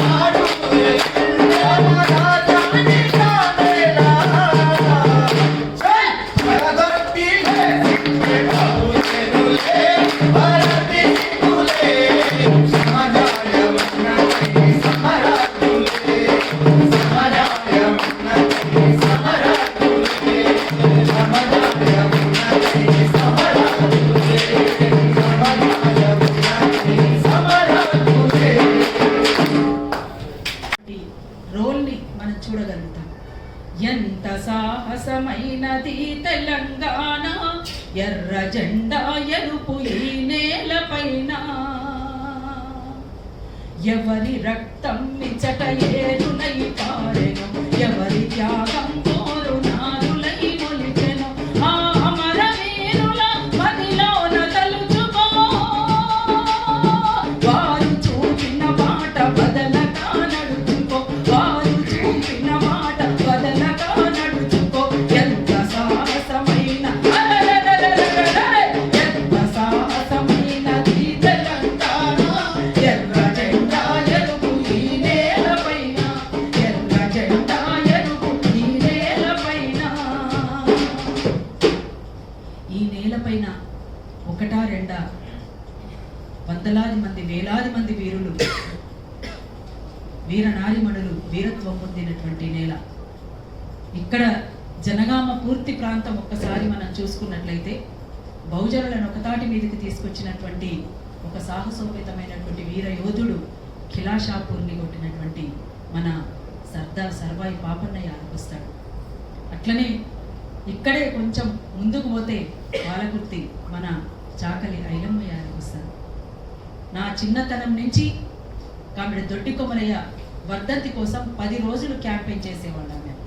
ఈ ఎంత సాహసమైనది తెలంగాణ ఎర్ర జెండా ఎరుపు ఈ నేలపైన. ఎవరి రక్తం ఇచ్చట ఏరునై పారెను ఎవరి త్యాగం వేలాది మంది వీరులు వీర నారిమణులు వీరత్వం పొందినటువంటి నేల. ఇక్కడ జనగామ పూర్తి ప్రాంతం ఒక్కసారి మనం చూసుకున్నట్లయితే బహుజనులను ఒకతాటి మీదకి తీసుకొచ్చినటువంటి ఒక సాహసోపేతమైనటువంటి వీర యోధుడు ఖిలాషాపూర్ని కొట్టినటువంటి మన సర్దార్ సర్వాయి పాపన్నయ్య అనిపిస్తాడు అట్లనే ఇక్కడే కొంచెం ముందుకు పోతే పాలకుర్తి మన చాకలి ఐలమ్మయ్య అనిపిస్తాడు నా చిన్నతనం నుంచి కామెడి దొడ్డి కొమరయ్య వర్ధంతి కోసం పది రోజులు క్యాంపెయిన్ చేసేవాళ్ళం మేము.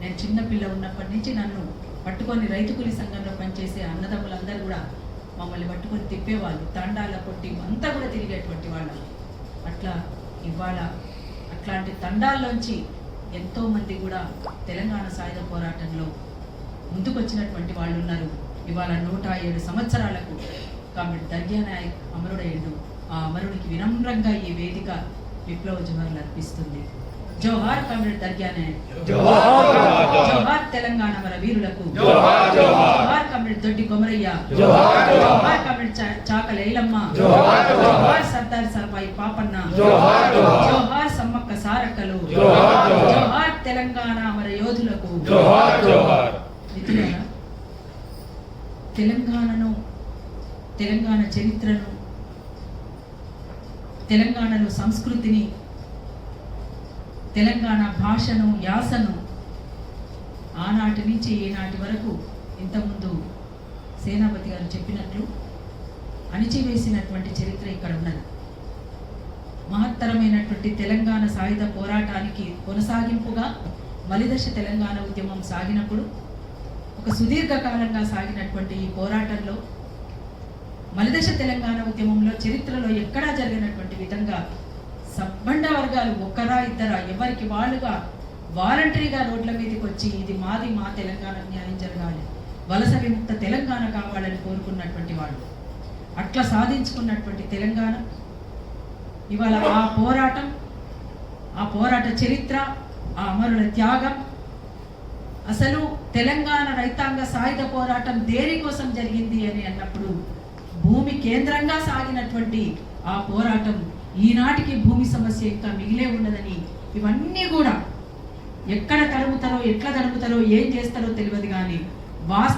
నేను చిన్నపిల్ల ఉన్నప్పటి నుంచి నన్ను పట్టుకొని రైతు కూలి సంఘంలో పనిచేసే అన్నదమ్ములందరూ కూడా మమ్మల్ని పట్టుకొని తిప్పేవాళ్ళు. తండాల కొట్టి అంతా కూడా తిరిగేటువంటి వాళ్ళం. అట్లా ఇవాళ అట్లాంటి తండాల్లోంచి ఎంతోమంది కూడా తెలంగాణ సాయుధ పోరాటంలో ముందుకొచ్చినటువంటి వాళ్ళు ఉన్నారు ఇవాళ నూట ఏడు సంవత్సరాలకు కామెడ్ దర్గా నాయక్ అమరుడయ్యండు. ఆ అమరుడికి వినమ్రంగా ఈ వేదిక విప్లవ జోహార్లు అర్పిస్తుంది. జోహార్ కామ్రేడ్ దర్గా. నాయక్ జోహార్ తెలంగాణ మన వీరులకు. జోహార్, కామ్రేడ్ దొడ్డి కొమరయ్య. జోహార్, జోహార్. జోహార్ కామ్రేడ్ చా- చాకల ఐలమ్మ జోహార్, సర్దార్ సర్వాయి పాపన్న. జోహార్, సమ్మక్క సారక్కలు. జోహార్, తెలంగాణ మన యోధులకు. తెలంగాణను తెలంగాణ చరిత్రను తెలంగాణలో సంస్కృతిని తెలంగాణ భాషను యాసను ఆనాటి నుంచి ఈనాటి వరకు ఇంతకుముందు సేనాపతి గారు చెప్పినట్లు అణిచివేసినటువంటి చరిత్ర ఇక్కడ ఉన్నది. మహత్తరమైనటువంటి తెలంగాణ సాయుధ పోరాటానికి కొనసాగింపుగా మలిదశ తెలంగాణ ఉద్యమం సాగినప్పుడు ఒక సుదీర్ఘకాలంగా సాగినటువంటి ఈ పోరాటంలో మలిదశ తెలంగాణ ఉద్యమంలో చరిత్రలో ఎక్కడా జరిగినటువంటి విధంగా సబ్బండ వర్గాలు ఒక్కరా ఇద్దరా ఎవరికి వాళ్ళుగా వాలంటరీగా రోడ్ల మీదకి వచ్చి ఇది మాది మా తెలంగాణ న్యాయం జరగాలి. వలస విముక్త తెలంగాణ కావాలని కోరుకున్నటువంటి వాళ్ళు. అట్లా సాధించుకున్నటువంటి తెలంగాణ. ఇవాళ ఆ పోరాటం ఆ పోరాట చరిత్ర ఆ అమరుల త్యాగం అసలు తెలంగాణ రైతాంగ సాయుధ పోరాటం దేనికోసం జరిగింది అని అన్నప్పుడు భూమి కేంద్రంగా సాగినటువంటి ఆ పోరాటం ఈనాటికి భూమి సమస్య ఇంకా మిగిలే ఉన్నదని ఇవన్నీ కూడా ఎక్కడ తరుముతారో ఎట్లా తరుముతారో ఏం చేస్తారో తెలియదు కానీ వాస్తవ